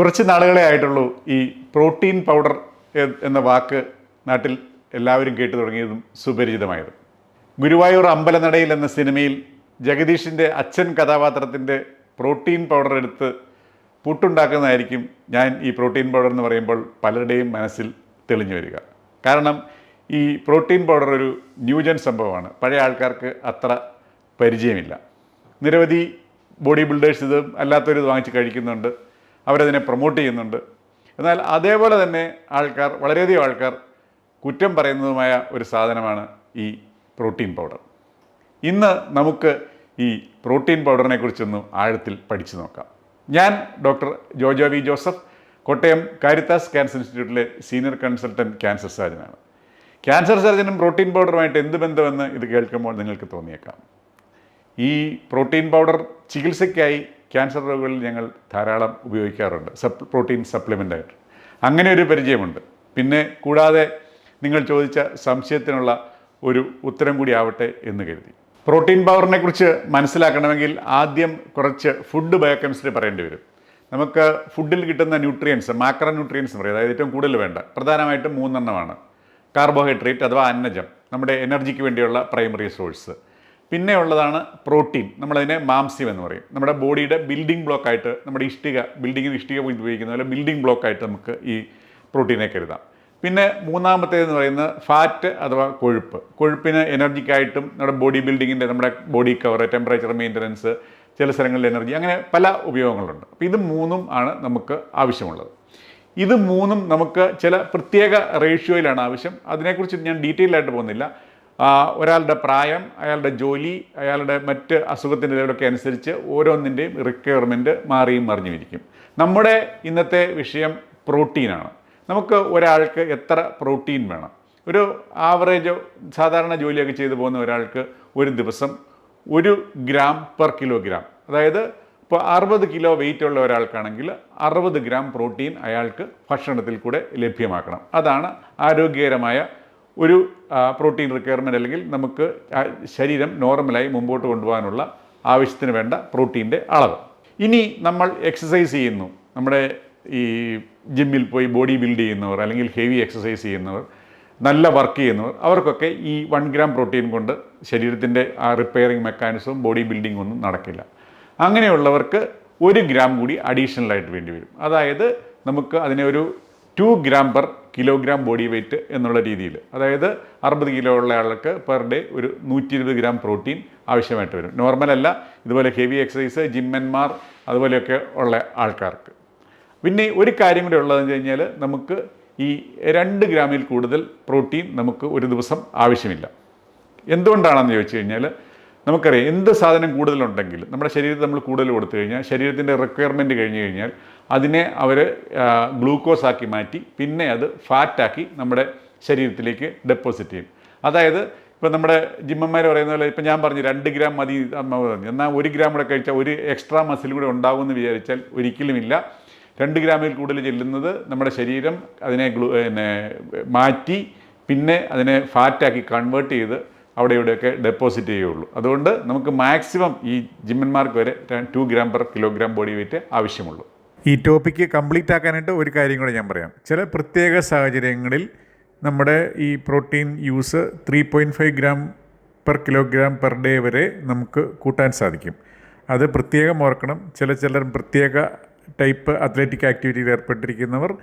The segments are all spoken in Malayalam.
കുറച്ച് നാളുകളെ ആയിട്ടുള്ളൂ ഈ പ്രോട്ടീൻ പൗഡർ എന്ന വാക്ക് നാട്ടിൽ എല്ലാവരും കേട്ടു തുടങ്ങിയതും സുപരിചിതമായതും. ഗുരുവായൂർ അമ്പലനടയിൽ എന്ന സിനിമയിൽ ജഗദീഷിന്റെ അച്ഛൻ കഥാപാത്രത്തിന്റെ പ്രോട്ടീൻ പൗഡർ എടുത്ത് പുട്ടുണ്ടാക്കുന്നതായിരിക്കും ഞാൻ ഈ പ്രോട്ടീൻ പൗഡർ എന്ന് പറയുമ്പോൾ പലരുടെയും മനസ്സിൽ തെളിഞ്ഞു വരിക. കാരണം ഈ പ്രോട്ടീൻ പൗഡർ ഒരു ന്യൂജൻ സംഭവമാണ്. പഴയ ആൾക്കാർക്ക് അത്ര പരിചയമില്ല. നിരവധി ബോഡി ബിൽഡേഴ്സ് ഇത് അല്ലാത്തവർ ഇത് വാങ്ങിച്ച് കഴിക്കുന്നുണ്ട്. അവരതിനെ പ്രൊമോട്ട് ചെയ്യുന്നുണ്ട്. എന്നാൽ അതേപോലെ തന്നെ ആൾക്കാർ വളരെയധികം ആൾക്കാർ കുറ്റം പറയുന്നതുമായ ഒരു സാധനമാണ് ഈ പ്രോട്ടീൻ പൗഡർ ഇന്ന് നമുക്ക് ഈ പ്രോട്ടീൻ പൗഡറിനെ കുറിച്ചൊന്ന് ആഴത്തിൽ പഠിച്ചു നോക്കാം. ഞാൻ doctor Jojo V Joseph Kottayam Caritas cancer ഇൻസ്റ്റിറ്റ്യൂട്ടിലെ സീനിയർ കൺസൾട്ടന്റ് ക്യാൻസർ സർജനാണ് ക്യാൻസർ സർജനും പ്രോട്ടീൻ പൗഡറുമായിട്ട് എന്ത് ബന്ധമെന്ന് ഇത് കേൾക്കുമ്പോൾ നിങ്ങൾക്ക് തോന്നിയേക്കാം. ഈ പ്രോട്ടീൻ പൗഡർ ചികിത്സയ്ക്കായി ക്യാൻസർ രോഗികളിൽ ഞങ്ങൾ ധാരാളം ഉപയോഗിക്കാറുണ്ട്. സപ് പ്രോട്ടീൻ സപ്ലിമെന്റായിട്ട് അങ്ങനെ ഒരു പരിചയമുണ്ട്. പിന്നെ കൂടാതെ നിങ്ങൾ ചോദിച്ച സംശയത്തിനുള്ള ഒരു ഉത്തരം കൂടി ആവട്ടെ എന്ന് കരുതി. പ്രോട്ടീൻ പവറിനെ കുറിച്ച് മനസ്സിലാക്കണമെങ്കിൽ ആദ്യം കുറച്ച് ഫുഡ് ബയോകെമിസ്ട്രി പറയേണ്ടി വരും. നമുക്ക് ഫുഡിൽ കിട്ടുന്ന ന്യൂട്രിയൻസ് മാക്രോ ന്യൂട്രിയൻസ് പറയും. അതായത് ഏറ്റവും കൂടുതൽ വേണ്ട. പ്രധാനമായിട്ടും മൂന്നെണ്ണമാണ്. കാർബോഹൈഡ്രേറ്റ് അഥവാ അന്നജം നമ്മുടെ എനർജിക്ക് വേണ്ടിയുള്ള പ്രൈമറി സോഴ്സ്. പിന്നെ ഉള്ളതാണ് പ്രോട്ടീൻ. നമ്മളതിനെ മാംസ്യം എന്ന് പറയും. നമ്മുടെ ബോഡിയുടെ ബിൽഡിംഗ് ബ്ലോക്കായിട്ട് നമ്മുടെ ഇഷ്ടിക ബിൽഡിങ്ങിന് ഇഷ്ടിക പോയി ഉപയോഗിക്കുന്ന പോലെ ബിൽഡിംഗ് ബ്ലോക്കായിട്ട് നമുക്ക് ഈ പ്രോട്ടീനെ കരുതാം പിന്നെ മൂന്നാമത്തേതെന്ന് പറയുന്നത് ഫാറ്റ് അഥവാ കൊഴുപ്പ്. കൊഴുപ്പിന് എനർജിക്കായിട്ടും നമ്മുടെ ബോഡി ബിൽഡിങ്ങിന്റെ നമ്മുടെ ബോഡി കവർ ടെമ്പറേച്ചർ മെയിന്റനൻസ് ചില സ്ഥലങ്ങളിൽ എനർജി അങ്ങനെ പല ഉപയോഗങ്ങളുണ്ട്. അപ്പോൾ ഇത് മൂന്നും ആണ് നമുക്ക് ആവശ്യമുള്ളത്. ഇത് മൂന്നും നമുക്ക് ചില പ്രത്യേക റേഷ്യോയിലാണ് ആവശ്യം. അതിനെക്കുറിച്ച് ഞാൻ ഡീറ്റെയിൽ ആയിട്ട് പോകുന്നില്ല. ഒരാളുടെ പ്രായം അയാളുടെ ജോലി അയാളുടെ മറ്റ് അസുഖത്തിന്റെ ലെവലൊക്കെ അനുസരിച്ച് ഓരോന്നിന്റെയും റിക്വയർമെന്റ് മാറിയും മറിഞ്ഞുമിരിക്കും നമ്മുടെ ഇന്നത്തെ വിഷയം പ്രോട്ടീനാണ്. നമുക്ക് ഒരാൾക്ക് എത്ര പ്രോട്ടീൻ വേണം? ഒരു ആവറേജ് സാധാരണ ജോലിയൊക്കെ ചെയ്തു പോകുന്ന ഒരാൾക്ക് ഒരു ദിവസം ഒരു ഗ്രാം പെർ കിലോഗ്രാം. അതായത് ഇപ്പോൾ അറുപത് കിലോ വെയിറ്റ് ഉള്ള ഒരാൾക്കാണെങ്കിൽ അറുപത് ഗ്രാം പ്രോട്ടീൻ അയാൾക്ക് ഭക്ഷണത്തിൽ കൂടെ ലഭ്യമാക്കണം. അതാണ് ആരോഗ്യകരമായ ഒരു പ്രോട്ടീൻ റിക്വയർമെന്റ് അല്ലെങ്കിൽ നമുക്ക് ശരീരം നോർമലായി മുമ്പോട്ട് കൊണ്ടുപോകാനുള്ള ആവശ്യത്തിന് വേണ്ട പ്രോട്ടീന്റെ അളവ്. ഇനി നമ്മൾ എക്സസൈസ് ചെയ്യുന്നു. നമ്മുടെ ഈ ജിമ്മിൽ പോയി ബോഡി ബിൽഡ് ചെയ്യുന്നവർ അല്ലെങ്കിൽ ഹെവി എക്സസൈസ് ചെയ്യുന്നവർ നല്ല വർക്ക് ചെയ്യുന്നവർ അവർക്കൊക്കെ ഈ വൺ ഗ്രാം പ്രോട്ടീൻ കൊണ്ട് ശരീരത്തിന്റെ ആ റിപ്പയറിങ് മെക്കാനിസവും ബോഡി ബിൽഡിംഗ് ഒന്നും നടക്കില്ല. അങ്ങനെയുള്ളവർക്ക് ഒരു ഗ്രാം കൂടി അഡീഷണലായിട്ട് വേണ്ടി വരും. അതായത് നമുക്ക് അതിനെ ഒരു two gram per kilogram body weight എന്നുള്ള രീതിയിൽ. അതായത് അറുപത് കിലോ ഉള്ള ആൾക്ക് പെർ ഡേ ഒരു നൂറ്റി ഇരുപത് ഗ്രാം പ്രോട്ടീൻ ആവശ്യമായിട്ട് വരും. നോർമൽ അല്ല ഇതുപോലെ ഹെവി എക്സസൈസ് ജിമ്മന്മാർ അതുപോലെയൊക്കെ ഉള്ള ആൾക്കാർക്ക്. പിന്നെ ഒരു കാര്യം കൂടി ഉള്ളതെന്ന് കഴിഞ്ഞാൽ നമുക്ക് ഈ രണ്ട് ഗ്രാമിൽ കൂടുതൽ പ്രോട്ടീൻ നമുക്ക് ഒരു ദിവസം ആവശ്യമില്ല. എന്തുകൊണ്ടാണെന്ന് ചോദിച്ചു കഴിഞ്ഞാൽ നമുക്കറിയാം എന്ത് സാധനം കൂടുതലുണ്ടെങ്കിൽ നമ്മുടെ ശരീരത്തിൽ നമ്മൾ കൂടുതൽ കൊടുത്തു കഴിഞ്ഞാൽ ശരീരത്തിന്റെ റിക്വയർമെന്റ് കഴിഞ്ഞ് കഴിഞ്ഞാൽ അതിനെ അവർ ഗ്ലൂക്കോസ് ആക്കി മാറ്റി പിന്നെ അത് ഫാറ്റാക്കി നമ്മുടെ ശരീരത്തിലേക്ക് ഡെപ്പോസിറ്റ് ചെയ്യും. അതായത് ഇപ്പോൾ നമ്മുടെ ജിമ്മന്മാർ പറയുന്ന പോലെ ഇപ്പം ഞാൻ പറഞ്ഞു രണ്ട് ഗ്രാം മതി എന്നാൽ ഒരു ഗ്രാം കൂടെ കഴിച്ചാൽ ഒരു എക്സ്ട്രാ മസിൽ കൂടെ ഉണ്ടാകുമെന്ന് വിചാരിച്ചാൽ ഒരിക്കലുമില്ല. രണ്ട് ഗ്രാമിൽ കൂടുതൽ ചെല്ലുന്നത് നമ്മുടെ ശരീരം അതിനെ ഗ്ലൂ പിന്നെ മാറ്റി പിന്നെ അതിനെ ഫാറ്റാക്കി കൺവേർട്ട് ചെയ്ത് അവിടെ ഇവിടെയൊക്കെ ഡെപ്പോസിറ്റ് ചെയ്യുള്ളൂ. അതുകൊണ്ട് നമുക്ക് മാക്സിമം ഈ ജിമ്മന്മാർക്ക് വരെ two gram per kilogram body weight ആവശ്യമുള്ളൂ. ഈ ടോപ്പിക്ക് കംപ്ലീറ്റ് ആക്കാനായിട്ട് ഒരു കാര്യം കൂടെ ഞാൻ പറയാം. ചില പ്രത്യേക സാഹചര്യങ്ങളിൽ നമ്മുടെ ഈ protein use three point five gram per kilogram per day വരെ നമുക്ക് കൂട്ടാൻ സാധിക്കും. അത് പ്രത്യേകം ഓർക്കണം. ചില ചിലർ പ്രത്യേക ടൈപ്പ് അത്ലറ്റിക് ആക്ടിവിറ്റിയിൽ ഏർപ്പെട്ടിരിക്കുന്നവർ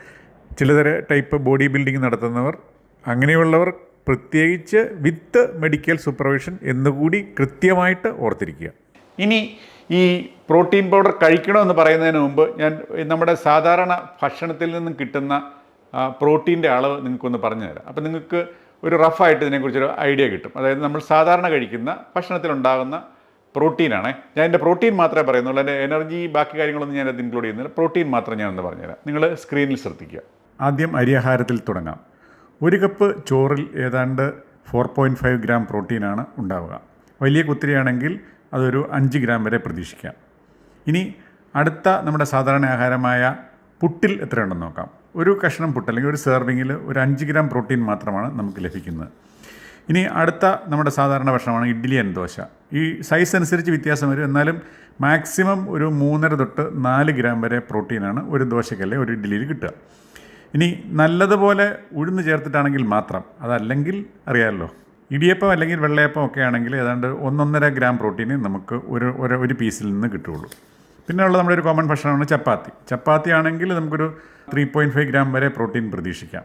ചിലതര ടൈപ്പ് ബോഡി ബിൽഡിംഗ് നടത്തുന്നവർ അങ്ങനെയുള്ളവർ പ്രത്യേകിച്ച് വിത്ത് മെഡിക്കൽ സൂപ്പർവിഷൻ എന്നുകൂടി കൃത്യമായിട്ട് ഓർത്തിരിക്കുക. ഇനി ഈ പ്രോട്ടീൻ പൗഡർ കഴിക്കണമെന്ന് പറയുന്നതിന് മുമ്പ് ഞാൻ നമ്മുടെ സാധാരണ ഭക്ഷണത്തിൽ നിന്നും കിട്ടുന്ന പ്രോട്ടീന്റെ അളവ് നിങ്ങൾക്കൊന്ന് പറഞ്ഞു തരാം അപ്പം നിങ്ങൾക്ക് ഒരു റഫായിട്ട് ഇതിനെക്കുറിച്ചൊരു ഐഡിയ കിട്ടും. അതായത് നമ്മൾ സാധാരണ കഴിക്കുന്ന ഭക്ഷണത്തിലുണ്ടാകുന്ന പ്രോട്ടീനാണ്. ഞാൻ എന്റെ പ്രോട്ടീൻ മാത്രമേ പറയുന്നുള്ളൂ. എന്റെ എനർജി ബാക്കി കാര്യങ്ങളൊന്നും ഞാൻ അത് ഇൻക്ലൂഡ് ചെയ്യുന്നില്ല. പ്രോട്ടീൻ മാത്രം ഞാനൊന്ന് പറഞ്ഞുതരാം. നിങ്ങൾ സ്ക്രീനിൽ ശ്രദ്ധിക്കുക. ആദ്യം അരിയാഹാരത്തിൽ തുടങ്ങാം. ഒരു കപ്പ് ചോറിൽ ഏതാണ്ട് ഫോർ പോയിന്റ് ഫൈവ് ഗ്രാം പ്രോട്ടീനാണ് ഉണ്ടാവുക. വലിയ കുത്തിരിയാണെങ്കിൽ അതൊരു അഞ്ച് ഗ്രാം വരെ പ്രതീക്ഷിക്കാം. ഇനി അടുത്ത നമ്മുടെ സാധാരണ ആഹാരമായ പുട്ടിൽ എത്രയുണ്ടെന്ന് നോക്കാം. ഒരു കഷ്ണം പുട്ട് അല്ലെങ്കിൽ ഒരു സെർവിങ്ങിൽ ഒരു അഞ്ച് ഗ്രാം പ്രോട്ടീൻ മാത്രമാണ് നമുക്ക് ലഭിക്കുന്നത്. ഇനി അടുത്ത നമ്മുടെ സാധാരണ ഭക്ഷണമാണ് ഇഡ്ഡലി ആൻഡ് ദോശ. ഈ സൈസ് അനുസരിച്ച് വ്യത്യാസം വരും. എന്നാലും മാക്സിമം ഒരു മൂന്നര തൊട്ട് നാല് ഗ്രാം വരെ പ്രോട്ടീനാണ് ഒരു ദോശയ്ക്കല്ലേ ഒരു ഇഡ്ഡലിയിൽ കിട്ടുക. ഇനി നല്ലതുപോലെ ഉഴുന്ന് ചേർത്തിട്ടാണെങ്കിൽ മാത്രം അതല്ലെങ്കിൽ അറിയാമല്ലോ ഇടിയപ്പം അല്ലെങ്കിൽ വെള്ളയപ്പം ഒക്കെ ആണെങ്കിൽ ഏതാണ്ട് ഒന്നൊന്നര ഗ്രാം പ്രോട്ടീന് നമുക്ക് ഒരു ഒരു പീസിൽ നിന്ന് കിട്ടുകയുള്ളൂ. പിന്നെ ഉള്ള നമ്മുടെ ഒരു കോമൺ ഭക്ഷണമാണ് ചപ്പാത്തി. ചപ്പാത്തി ആണെങ്കിൽ നമുക്കൊരു ത്രീ പോയിന്റ് ഫൈവ് ഗ്രാം വരെ പ്രോട്ടീൻ പ്രതീക്ഷിക്കാം.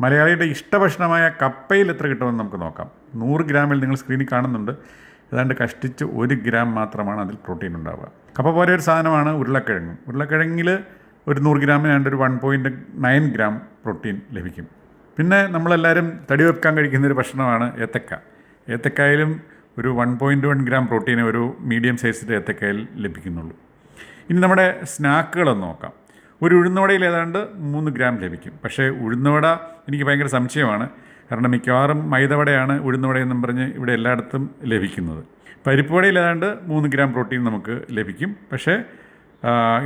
മലയാളിയുടെ ഇഷ്ടഭക്ഷണമായ കപ്പയിൽ എത്ര കിട്ടുമെന്ന് നമുക്ക് നോക്കാം. നൂറ് ഗ്രാമിൽ നിങ്ങൾ സ്ക്രീനിൽ കാണുന്നുണ്ട്. ഏതാണ്ട് കഷ്ടിച്ച് ഒരു ഗ്രാം മാത്രമാണ് അതിൽ പ്രോട്ടീൻ ഉണ്ടാവുക. കപ്പ പോലെ ഒരു സാധനമാണ് ഉരുളക്കിഴങ്ങ്. ഉരുളക്കിഴങ്ങിൽ ഒരു നൂറ് ഗ്രാമിന് ഏതാണ്ട് ഒരു one point nine gram protein ലഭിക്കും. പിന്നെ നമ്മളെല്ലാവരും തടി വെക്കാൻ കഴിക്കുന്ന ഒരു ഭക്ഷണമാണ് ഏത്തക്ക. ഏത്തക്കായാലും ഒരു one point one gram protein ഒരു മീഡിയം സൈസിന്റെ ഏത്തക്കായിൽ ലഭിക്കുന്നുള്ളൂ. ഇനി നമ്മുടെ സ്നാക്കുകളൊന്ന് നോക്കാം. ഒരു ഉഴുന്നവടയിൽ ഏതാണ്ട് മൂന്ന് ഗ്രാം ലഭിക്കും. പക്ഷേ ഉഴുന്നവട എനിക്ക് ഭയങ്കര സംശയമാണ്. കാരണം മിക്കവാറും മൈദവടയാണ് ഉഴുന്നുവടയെന്നും പറഞ്ഞ് ഇവിടെ എല്ലായിടത്തും ലഭിക്കുന്നത്. പരിപ്പുവടയിൽ ഏതാണ്ട് മൂന്ന് ഗ്രാം പ്രോട്ടീൻ നമുക്ക് ലഭിക്കും. പക്ഷേ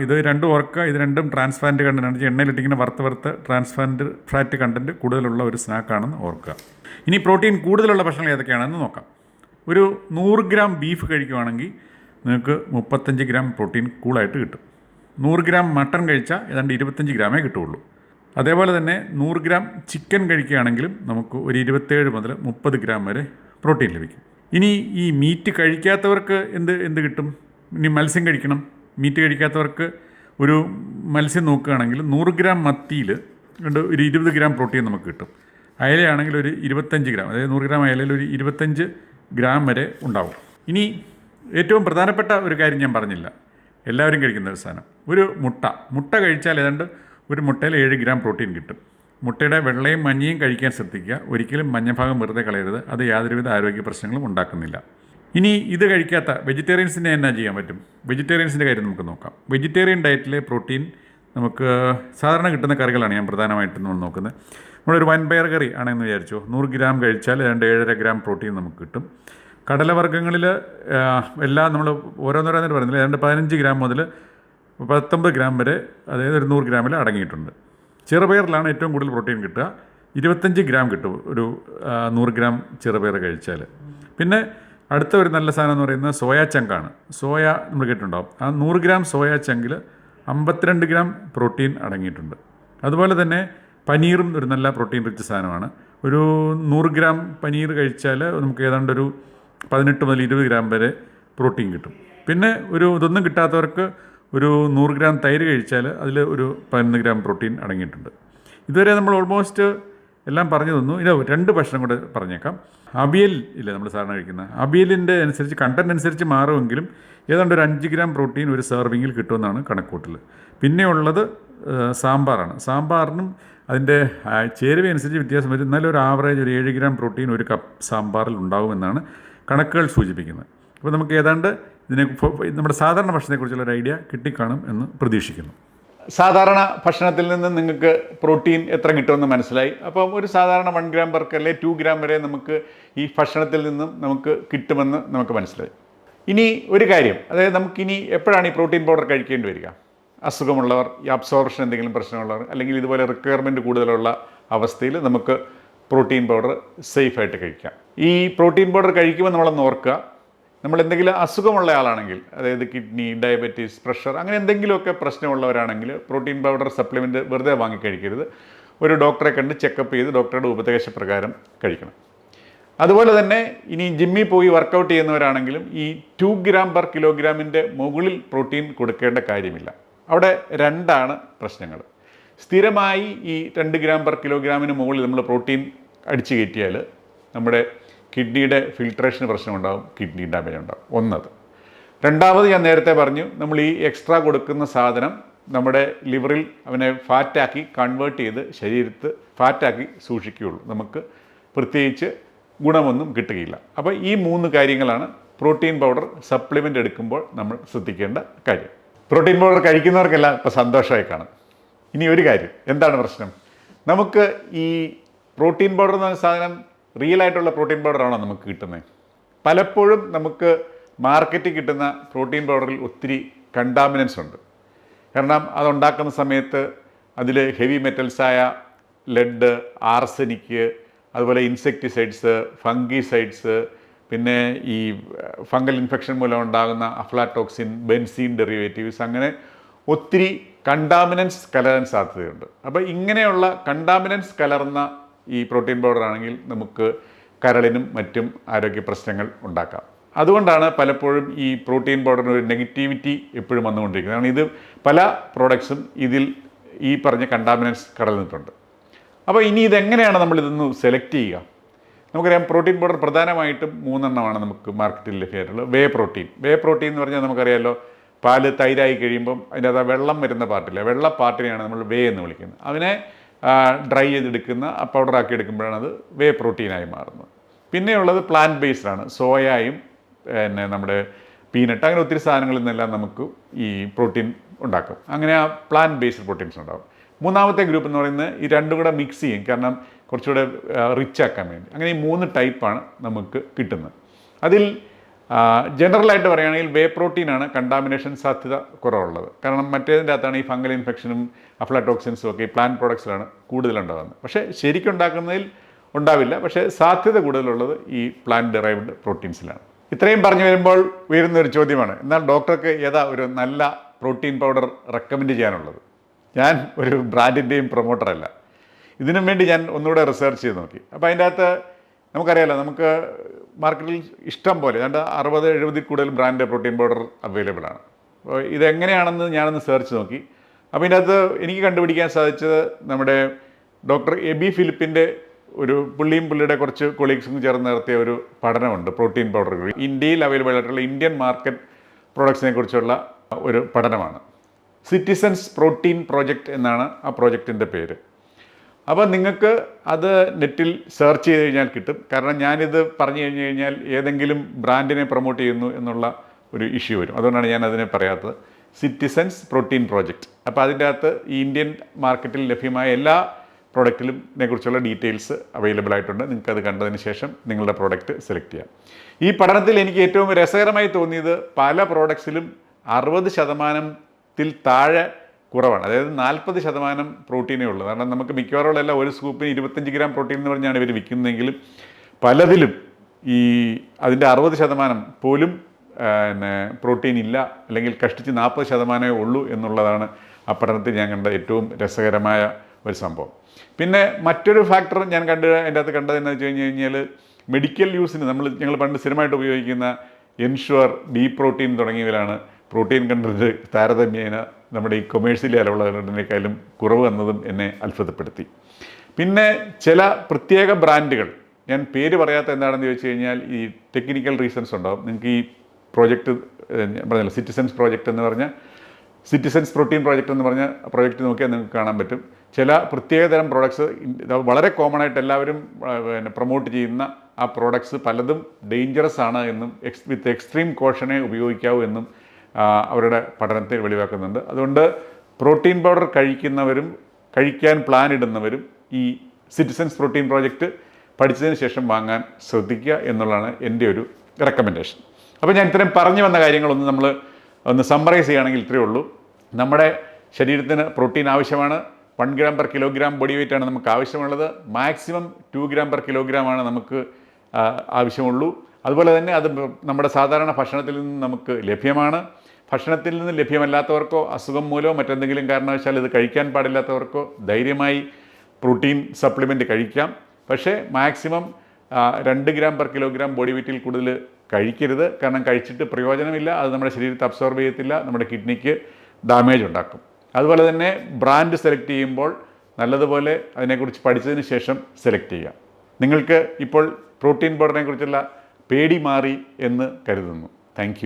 ഇത് രണ്ടും ഉറക്ക ഇത് രണ്ടും ട്രാൻസ്ഫാറ്റ് കണ്ടന്റ് എണ്ണയിലിട്ടിങ്ങനെ വറുത്ത് വറുത്ത് ട്രാൻസ്ഫാറ്റ് ഫാറ്റ് കണ്ടന്റ് കൂടുതലുള്ള ഒരു സ്നാക്കാണെന്ന് ഓർക്കുക. ഇനി പ്രോട്ടീൻ കൂടുതലുള്ള ഭക്ഷണങ്ങൾ ഏതൊക്കെയാണെന്ന് നോക്കാം. ഒരു നൂറ് ഗ്രാം ബീഫ് കഴിക്കുവാണെങ്കിൽ നിങ്ങൾക്ക് മുപ്പത്തഞ്ച് ഗ്രാം പ്രോട്ടീൻ കൂളായിട്ട് കിട്ടും. നൂറ് ഗ്രാം മട്ടൺ കഴിച്ചാൽ ഏതാണ്ട് ഇരുപത്തഞ്ച് ഗ്രാമേ കിട്ടുകയുള്ളൂ. അതേപോലെ തന്നെ നൂറ് ഗ്രാം ചിക്കൻ കഴിക്കുകയാണെങ്കിലും നമുക്ക് ഒരു ഇരുപത്തേഴ് മുതൽ മുപ്പത് ഗ്രാം വരെ പ്രോട്ടീൻ ലഭിക്കും. ഇനി ഈ മീറ്റ് കഴിക്കാത്തവർക്ക് എന്ത് എന്ത് കിട്ടും? ഇനി മത്സ്യം കഴിക്കണം. മീറ്റ് കഴിക്കാത്തവർക്ക് ഒരു മത്സ്യം നോക്കുകയാണെങ്കിൽ നൂറ് ഗ്രാം മത്തിയിൽ ഒരു ഇരുപത് ഗ്രാം പ്രോട്ടീൻ നമുക്ക് കിട്ടും. അയലയാണെങ്കിൽ ഒരു ഇരുപത്തഞ്ച് ഗ്രാം അതായത് നൂറ് ഗ്രാം അയലയിൽ ഒരു ഇരുപത്തഞ്ച് ഗ്രാം വരെ ഉണ്ടാവും. ഇനി ഏറ്റവും പ്രധാനപ്പെട്ട ഒരു കാര്യം ഞാൻ പറഞ്ഞില്ല. എല്ലാവരും കഴിക്കുന്ന ഒരു സാധനം ഒരു മുട്ട. മുട്ട കഴിച്ചാൽ ഏതാണ്ട് ഒരു മുട്ടയിൽ ഏഴ് ഗ്രാം പ്രോട്ടീൻ കിട്ടും. മുട്ടയുടെ വെള്ളയും മഞ്ഞയും കഴിക്കാൻ ശ്രദ്ധിക്കുക. ഒരിക്കലും മഞ്ഞഭാഗം വെറുതെ കളയരുത്. അത് യാതൊരുവിധ ആരോഗ്യ പ്രശ്നങ്ങളും ഉണ്ടാക്കുന്നില്ല. ഇനി ഇത് കഴിക്കാത്ത വെജിറ്റേറിയൻസിനെ എന്നാ ചെയ്യാൻ പറ്റും? വെജിറ്റേറിയൻസിന്റെ കാര്യം നമുക്ക് നോക്കാം. വെജിറ്റേറിയൻ ഡയറ്റിലെ പ്രോട്ടീൻ നമുക്ക് സാധാരണ കിട്ടുന്ന കറികളാണ് ഞാൻ പ്രധാനമായിട്ടും നമ്മൾ നോക്കുന്നത്. നമ്മളൊരു വൻപയർ കറി ആണെന്ന് വിചാരിച്ചു. നൂറ് ഗ്രാം കഴിച്ചാൽ രണ്ട് ഏഴര ഗ്രാം പ്രോട്ടീൻ നമുക്ക് കിട്ടും. കടലവർഗങ്ങളിൽ എല്ലാം നമ്മൾ ഓരോന്നോരോന്നിട്ട് പറയുന്നില്ല. ഏതാണ്ട് പതിനഞ്ച് ഗ്രാം മുതൽ പത്തൊമ്പത് ഗ്രാം വരെ അതായത് ഒരു നൂറ് ഗ്രാമിൽ അടങ്ങിയിട്ടുണ്ട്. ചെറുപയറിലാണ് ഏറ്റവും കൂടുതൽ പ്രോട്ടീൻ കിട്ടുക. ഇരുപത്തഞ്ച് ഗ്രാം കിട്ടും ഒരു നൂറ് ഗ്രാം ചെറുപയർ കഴിച്ചാൽ. പിന്നെ അടുത്ത ഒരു നല്ല സാധനം എന്ന് പറയുന്നത് സോയാ ചങ്കാണ് സോയ നമ്മൾ കേട്ടിട്ടുണ്ടാവും. ആ നൂറ് ഗ്രാം സോയാ ചങ്കിൽ അമ്പത്തിരണ്ട് ഗ്രാം പ്രോട്ടീൻ അടങ്ങിയിട്ടുണ്ട്. അതുപോലെ തന്നെ പനീറും ഒരു നല്ല പ്രോട്ടീൻ റിച്ച് സാധനമാണ്. ഒരു നൂറ് ഗ്രാം പനീർ കഴിച്ചാൽ നമുക്ക് ഏതാണ്ട് ഒരു പതിനെട്ട് മുതൽ ഇരുപത് ഗ്രാം വരെ പ്രോട്ടീൻ കിട്ടും. പിന്നെ ഒരു ഇതൊന്നും കിട്ടാത്തവർക്ക് ഒരു നൂറ് ഗ്രാം തൈര് കഴിച്ചാൽ അതിൽ ഒരു പതിനൊന്ന് ഗ്രാം പ്രോട്ടീൻ അടങ്ങിയിട്ടുണ്ട്. ഇതുവരെ നമ്മൾ ഓൾമോസ്റ്റ് എല്ലാം പറഞ്ഞു തന്നു. ഇനി രണ്ട് ഭക്ഷണം കൂടെ പറഞ്ഞേക്കാം. അവിയൽ ഇല്ലേ നമ്മൾ സാധാരണ കഴിക്കുന്ന? അവിയലിന്റെ അനുസരിച്ച് കണ്ടന്റ് അനുസരിച്ച് മാറുമെങ്കിലും ഏതാണ്ട് ഒരു അഞ്ച് ഗ്രാം പ്രോട്ടീൻ ഒരു സെർവിങ്ങിൽ കിട്ടുമെന്നാണ് കണക്കൂട്ടൽ. പിന്നെ ഉള്ളത് ഏഹ്, സാമ്പാറാണ്. സാമ്പാറിനും അതിന്റെ ചേരുവ അനുസരിച്ച് വ്യത്യാസം വരും. എന്നാലും ഒരു ആവറേജ് ഒരു ഏഴ് ഗ്രാം പ്രോട്ടീൻ ഒരു കപ്പ് സാമ്പാറിൽ ഉണ്ടാകുമെന്നാണ് കണക്കുകൾ സൂചിപ്പിക്കുന്നത്. അപ്പോൾ നമുക്ക് ഏതാണ്ട് ഇതിനെ നമ്മുടെ സാധാരണ ഭക്ഷണത്തെക്കുറിച്ചുള്ള ഒരു ഐഡിയ കിട്ടിക്കാണും എന്ന് പ്രതീക്ഷിക്കുന്നു. സാധാരണ ഭക്ഷണത്തിൽ നിന്ന് നിങ്ങൾക്ക് പ്രോട്ടീൻ എത്ര കിട്ടുമെന്ന് മനസ്സിലായി. അപ്പം ഒരു സാധാരണ വൺ ഗ്രാം പെർക്ക് അല്ലെ ടു ഗ്രാം വരെ നമുക്ക് ഈ ഭക്ഷണത്തിൽ നിന്നും നമുക്ക് കിട്ടുമെന്ന് നമുക്ക് മനസ്സിലായി. ഇനി ഒരു കാര്യം അതായത് നമുക്കിനി എപ്പോഴാണ് ഈ പ്രോട്ടീൻ പൗഡർ കഴിക്കേണ്ടി വരിക? അസുഖമുള്ളവർ ഈ അബ്സോർപ്ഷൻ എന്തെങ്കിലും പ്രശ്നമുള്ളവർ അല്ലെങ്കിൽ ഇതുപോലെ റിക്വയർമെന്റ് കൂടുതലുള്ള അവസ്ഥയിൽ നമുക്ക് പ്രോട്ടീൻ പൗഡർ സേഫായിട്ട് കഴിക്കാം. ഈ പ്രോട്ടീൻ പൗഡർ കഴിക്കുമ്പോൾ നമ്മളൊന്ന് ഓർക്കുക. നമ്മൾ എന്തെങ്കിലും അസുഖമുള്ള ആളാണെങ്കിൽ അതായത് കിഡ്നി ഡയബറ്റീസ് പ്രഷർ അങ്ങനെ എന്തെങ്കിലുമൊക്കെ പ്രശ്നമുള്ളവരാണെങ്കിൽ പ്രോട്ടീൻ പൗഡർ സപ്ലിമെന്റ് വെറുതെ വാങ്ങിക്കഴിക്കരുത് ഒരു ഡോക്ടറെ കണ്ട് ചെക്കപ്പ് ചെയ്ത് ഡോക്ടറുടെ ഉപദേശപ്രകാരം കഴിക്കണം. അതുപോലെ തന്നെ ഇനി ജിമ്മിൽ പോയി വർക്കൗട്ട് ചെയ്യുന്നവരാണെങ്കിലും ഈ ടു ഗ്രാം പെർ കിലോഗ്രാമിന്റെ മുകളിൽ പ്രോട്ടീൻ കൊടുക്കേണ്ട കാര്യമില്ല. അവിടെ രണ്ടാണ് പ്രശ്നങ്ങൾ. സ്ഥിരമായി ഈ രണ്ട് ഗ്രാം പെർ കിലോഗ്രാമിന് മുകളിൽ നമ്മൾ പ്രോട്ടീൻ അടിച്ചു കയറ്റിയാൽ നമ്മുടെ കിഡ്നിയുടെ ഫിൽട്രേഷന് പ്രശ്നമുണ്ടാകും കിഡ്നി ഡാമേജ് ഉണ്ടാകും ഒന്നത്. രണ്ടാമത് ഞാൻ നേരത്തെ പറഞ്ഞു നമ്മൾ ഈ എക്സ്ട്രാ കൊടുക്കുന്ന സാധനം നമ്മുടെ ലിവറിൽ അവനെ ഫാറ്റാക്കി കൺവേർട്ട് ചെയ്ത് ശരീരത്ത് ഫാറ്റാക്കി സൂക്ഷിക്കുകയുള്ളൂ. നമുക്ക് പ്രത്യേകിച്ച് ഗുണമൊന്നും കിട്ടുകയില്ല. അപ്പോൾ ഈ മൂന്ന് കാര്യങ്ങളാണ് പ്രോട്ടീൻ പൗഡർ സപ്ലിമെന്റ് എടുക്കുമ്പോൾ നമ്മൾ ശ്രദ്ധിക്കേണ്ട കാര്യം. പ്രോട്ടീൻ പൗഡർ കഴിക്കുന്നവർക്കെല്ലാം ഇപ്പോൾ സന്തോഷമായി കാണും. ഇനി ഒരു കാര്യം എന്താണ് പ്രശ്നം? നമുക്ക് ഈ പ്രോട്ടീൻ പൗഡർ എന്ന സാധനം റിയൽ ആയിട്ടുള്ള പ്രോട്ടീൻ പൗഡറാണോ നമുക്ക് കിട്ടുന്നത് പലപ്പോഴും നമുക്ക് മാർക്കറ്റിൽ കിട്ടുന്ന പ്രോട്ടീൻ പൗഡറിൽ ഒത്തിരി കണ്ടാമിനൻസ് ഉണ്ട്. കാരണം അതുണ്ടാക്കുന്ന സമയത്ത് അതിൽ ഹെവി മെറ്റൽസായ ലെഡ് ആർസനിക്ക് അതുപോലെ ഇൻസെക്ടിസൈഡ്സ് ഫംഗിസൈഡ്സ് പിന്നെ ഈ ഫംഗൽ ഇൻഫെക്ഷൻ മൂലം ഉണ്ടാകുന്ന അഫ്ലാറ്റോക്സിൻ ബെൻസീൻ ഡെറിവേറ്റീവ്സ് അങ്ങനെ ഒത്തിരി കണ്ടാമിനൻസ് കലരാൻ സാധ്യതയുണ്ട്. അപ്പോൾ ഇങ്ങനെയുള്ള കണ്ടാമിനൻസ് കലർന്ന ഈ പ്രോട്ടീൻ പൗഡർ ആണെങ്കിൽ നമുക്ക് കരളിനും മറ്റും ആരോഗ്യ പ്രശ്നങ്ങൾ ഉണ്ടാക്കാം. അതുകൊണ്ടാണ് പലപ്പോഴും ഈ പ്രോട്ടീൻ പൗഡറിന് ഒരു നെഗറ്റിവിറ്റി എപ്പോഴും വന്നുകൊണ്ടിരിക്കുന്നത്. കാരണം ഇത് പല പ്രോഡക്ട്സും ഇതിൽ ഈ പറഞ്ഞ കണ്ടാമിനൻസ് കടന്നിട്ടുണ്ട് അപ്പോൾ ഇനി ഇതെങ്ങനെയാണ് നമ്മൾ ഇതൊന്ന് സെലക്ട് ചെയ്യുക? നമുക്കറിയാം പ്രോട്ടീൻ പൗഡർ പ്രധാനമായിട്ടും മൂന്നെണ്ണമാണ് നമുക്ക് മാർക്കറ്റിൽ ലഭ്യമായിട്ടുള്ളത്. വേ പ്രോട്ടീൻ വേ പ്രോട്ടീൻ എന്ന് പറഞ്ഞാൽ നമുക്കറിയാമല്ലോ പാൽ തൈരായി കഴിയുമ്പം അതിന്റെ അത് വെള്ളം വരുന്ന പാർട്ടില്ല വെള്ള പാർട്ടിനെയാണ് നമ്മൾ വേ എന്ന് വിളിക്കുന്നത്. അതിനെ ഡ്രൈ ചെയ്തെടുക്കുന്ന പൗഡർ ആക്കി എടുക്കുമ്പോഴാണ് അത് വേ പ്രോട്ടീനായി മാറുന്നത്. പിന്നെയുള്ളത് പ്ലാന്റ് ബേസ്ഡ് ആണ്. സോയയും പിന്നെ നമ്മുടെ പീനട്ട് അങ്ങനെ ഒത്തിരി സാധനങ്ങളിൽ നിന്നെല്ലാം നമുക്ക് ഈ പ്രോട്ടീൻ ഉണ്ടാക്കും. അങ്ങനെ ആ പ്ലാന്റ് ബേസ്ഡ് പ്രോട്ടീൻസ് ഉണ്ടാകും മൂന്നാമത്തെ ഗ്രൂപ്പ് എന്ന് പറയുന്നത് ഈ രണ്ടും കൂടെ മിക്സ് ചെയ്യും. കാരണം കുറച്ചുകൂടെ റിച്ച് ആക്കാൻ വേണ്ടി. അങ്ങനെ ഈ മൂന്ന് ടൈപ്പാണ് നമുക്ക് കിട്ടുന്നത്. അതിൽ ജനറലായിട്ട് പറയുകയാണെങ്കിൽ വേ പ്രോട്ടീനാണ് കണ്ടാമിനേഷൻ സാധ്യത കുറവുള്ളത്. കാരണം മറ്റേതിന്റെ അകത്താണ് ഈ ഫംഗൽ ഇൻഫെക്ഷനും അഫ്ലാടോക്സിൻസും ഒക്കെ ഈ പ്ലാന്റ് പ്രോഡക്ട്സിലാണ് കൂടുതലുണ്ടാകുന്നത്. പക്ഷേ ശരിക്കുണ്ടാക്കുന്നതിൽ ഉണ്ടാവില്ല. പക്ഷേ സാധ്യത കൂടുതലുള്ളത് ഈ പ്ലാന്റ് ഡെറൈവ്ഡ് പ്രോട്ടീൻസിലാണ് ഇത്രയും പറഞ്ഞു വരുമ്പോൾ ഉയരുന്ന ഒരു ചോദ്യമാണ് എന്നാൽ ഡോക്ടർക്ക് ഏതാ ഒരു നല്ല പ്രോട്ടീൻ പൗഡർ റെക്കമെൻഡ് ചെയ്യാനുള്ളത്? ഞാൻ ഒരു ബ്രാൻഡിന്റെയും പ്രൊമോട്ടറല്ല ഇതിനും വേണ്ടി ഞാൻ ഒന്നുകൂടെ റിസർച്ച് ചെയ്ത് നോക്കി. അപ്പോൾ അതിന്റെ അകത്ത് നമുക്കറിയാലോ നമുക്ക് മാർക്കറ്റിൽ ഇഷ്ടം പോലെ രണ്ട് അറുപത് എഴുപതിൽ കൂടുതൽ ബ്രാൻഡ് പ്രോട്ടീൻ പൗഡർ അവൈലബിൾ ആണ്. അപ്പോൾ ഇതെങ്ങനെയാണെന്ന് ഞാനൊന്ന് സെർച്ച് നോക്കി. അപ്പോൾ ഇതിനകത്ത് എനിക്ക് കണ്ടുപിടിക്കാൻ സാധിച്ചത് നമ്മുടെ ഡോക്ടർ എബി ഫിലിപ്പിന്റെ ഒരു പുള്ളിയും പുള്ളിയുടെ കുറച്ച് കൊളീഗ്സും ചേർന്ന് നടത്തിയ ഒരു പഠനമുണ്ട് പ്രോട്ടീൻ പൗഡറുകൾ ഇന്ത്യയിൽ അവൈലബിൾ ആയിട്ടുള്ള ഇന്ത്യൻ മാർക്കറ്റ് പ്രോഡക്ട്സിനെ കുറിച്ചുള്ള ഒരു പഠനമാണ്. സിറ്റിസൻസ് പ്രോട്ടീൻ പ്രോജക്റ്റ് എന്നാണ് ആ പ്രോജക്റ്റിന്റെ പേര്. അപ്പോൾ നിങ്ങൾക്ക് അത് നെറ്റിൽ സെർച്ച് ചെയ്ത് കഴിഞ്ഞാൽ കിട്ടും. കാരണം ഞാനിത് പറഞ്ഞു കഴിഞ്ഞു കഴിഞ്ഞാൽ ഏതെങ്കിലും ബ്രാൻഡിനെ പ്രൊമോട്ട് ചെയ്യുന്നു എന്നുള്ള ഒരു ഇഷ്യൂ വരും. അതുകൊണ്ടാണ് ഞാൻ അതിനെ പറയാത്തത്. സിറ്റിസൻസ് പ്രോട്ടീൻ പ്രോജക്റ്റ് അപ്പോൾ അതിന്റെ അകത്ത് ഈ ഇന്ത്യൻ മാർക്കറ്റിൽ ലഭ്യമായ എല്ലാ പ്രോഡക്റ്റിലും കുറിച്ചുള്ള ഡീറ്റെയിൽസ് അവൈലബിൾ ആയിട്ടുണ്ട്. നിങ്ങൾക്ക് അത് കണ്ടതിന് ശേഷം നിങ്ങളുടെ പ്രോഡക്റ്റ് സെലക്ട് ചെയ്യാം. ഈ പഠനത്തിൽ എനിക്ക് ഏറ്റവും രസകരമായി തോന്നിയത് പല പ്രോഡക്ട്സിലും അറുപത് ശതമാനത്തിൽ താഴെ കുറവാണ്. അതായത് നാൽപ്പത് ശതമാനം പ്രോട്ടീനേ ഉള്ളൂ. കാരണം നമുക്ക് മിക്കവാറും എല്ലാം ഒരു സ്കൂപ്പിന് ഇരുപത്തഞ്ച് ഗ്രാം പ്രോട്ടീൻ എന്ന് പറഞ്ഞാണ് ഇവർ വിൽക്കുന്നതെങ്കിലും പലതിലും ഈ അതിന്റെ അറുപത് ശതമാനം പോലും പിന്നെ പ്രോട്ടീൻ ഇല്ല അല്ലെങ്കിൽ കഷ്ടിച്ച് നാൽപ്പത് ശതമാനമേ ഉള്ളൂ എന്നുള്ളതാണ് ആ പഠനത്തിൽ ഞാൻ കണ്ട ഏറ്റവും രസകരമായ ഒരു സംഭവം. പിന്നെ മറ്റൊരു ഫാക്ടർ ഞാൻ കണ്ട് അതിന്റെ അകത്ത് കണ്ടത് എന്ന് വെച്ച് കഴിഞ്ഞ് കഴിഞ്ഞാൽ മെഡിക്കൽ യൂസിന് നമ്മൾ ഞങ്ങൾ പണ്ട് സ്ഥിരമായിട്ട് ഉപയോഗിക്കുന്ന എൻഷുവർ ഡീ പ്രോട്ടീൻ തുടങ്ങിയവരാണ് പ്രോട്ടീൻ കണ്ടത് താരതമ്യേന നമ്മുടെ ഈ കൊമേഴ്സ്യലി അലവുള്ള കണ്ടന്റിനേക്കാളും കുറവ് എന്നതും എന്നെ അത്ഭുതപ്പെടുത്തി. പിന്നെ ചില പ്രത്യേക ബ്രാൻഡുകൾ ഞാൻ പേര് പറയാത്ത എന്താണെന്ന് ചോദിച്ചു കഴിഞ്ഞാൽ ഈ ടെക്നിക്കൽ റീസൺസ് ഉണ്ടാവും നിങ്ങൾക്ക് ഈ പ്രോജക്റ്റ് പറഞ്ഞല്ലോ സിറ്റിസൻസ് പ്രോജക്റ്റ് എന്ന് പറഞ്ഞാൽ സിറ്റിസൻസ് പ്രോട്ടീൻ പ്രോജക്റ്റ് എന്ന് പറഞ്ഞ പ്രോജക്റ്റ് നോക്കിയാൽ നിങ്ങൾക്ക് കാണാൻ പറ്റും. ചില പ്രത്യേകതരം പ്രോഡക്ട്സ് വളരെ കോമൺ ആയിട്ട് എല്ലാവരും പിന്നെ പ്രൊമോട്ട് ചെയ്യുന്ന ആ പ്രോഡക്ട്സ് പലതും ഡേഞ്ചറസ് ആണ് എന്നും എക്സ് വിത്ത് എക്സ്ട്രീം കോഷനെ ഉപയോഗിക്കാവൂ എന്നും അവരുടെ പഠനത്തിൽ വെളിവാക്കുന്നുണ്ട്. അതുകൊണ്ട് പ്രോട്ടീൻ പൗഡർ കഴിക്കുന്നവരും കഴിക്കാൻ പ്ലാൻ ഇടുന്നവരും ഈ സിറ്റിസൻസ് പ്രോട്ടീൻ പ്രോജക്റ്റ് പഠിച്ചതിന് ശേഷം വാങ്ങാൻ ശ്രദ്ധിക്കുക എന്നുള്ളതാണ് എന്റെ ഒരു റെക്കമെൻഡേഷൻ അപ്പോൾ ഞാൻ ഇത്രയും പറഞ്ഞു വന്ന കാര്യങ്ങളൊന്ന് നമ്മൾ ഒന്ന് സമ്മറൈസ് ചെയ്യുകയാണെങ്കിൽ ഇത്രയേ ഉള്ളൂ. നമ്മുടെ ശരീരത്തിന് പ്രോട്ടീൻ ആവശ്യമാണ്. One gram per kilogram body weight ആണ് നമുക്ക് ആവശ്യമുള്ളത്. Maximum two gram per kilogram ആണ് നമുക്ക് ആവശ്യമുള്ളൂ. അതുപോലെ തന്നെ അത് നമ്മുടെ സാധാരണ ഭക്ഷണത്തിൽ നിന്ന് നമുക്ക് ലഭ്യമാണ്. ഭക്ഷണത്തിൽ നിന്ന് ലഭ്യമല്ലാത്തവർക്കോ അസുഖം മൂലമോ മറ്റെന്തെങ്കിലും കാരണവശാൽ ഇത് കഴിക്കാൻ പാടില്ലാത്തവർക്കോ ധൈര്യമായി പ്രോട്ടീൻ സപ്ലിമെന്റ് കഴിക്കാം. പക്ഷേ മാക്സിമം രണ്ട് ഗ്രാം പെർ കിലോഗ്രാം ബോഡി വെയ്റ്റിൽ കൂടുതൽ കഴിക്കരുത്. കാരണം കഴിച്ചിട്ട് പ്രയോജനമില്ല അത് നമ്മുടെ ശരീരത്തെ അബ്സോർബ് ചെയ്യത്തില്ല നമ്മുടെ കിഡ്നിക്ക് ഡാമേജ് ഉണ്ടാക്കും. അതുപോലെ തന്നെ ബ്രാൻഡ് സെലക്ട് ചെയ്യുമ്പോൾ നല്ലതുപോലെ അതിനെക്കുറിച്ച് പഠിച്ചതിന് ശേഷം സെലക്ട് ചെയ്യുക നിങ്ങൾക്ക് ഇപ്പോൾ പ്രോട്ടീൻ പൗഡറിനെ കുറിച്ചുള്ള പേടി മാറി എന്ന് കരുതുന്നു. താങ്ക്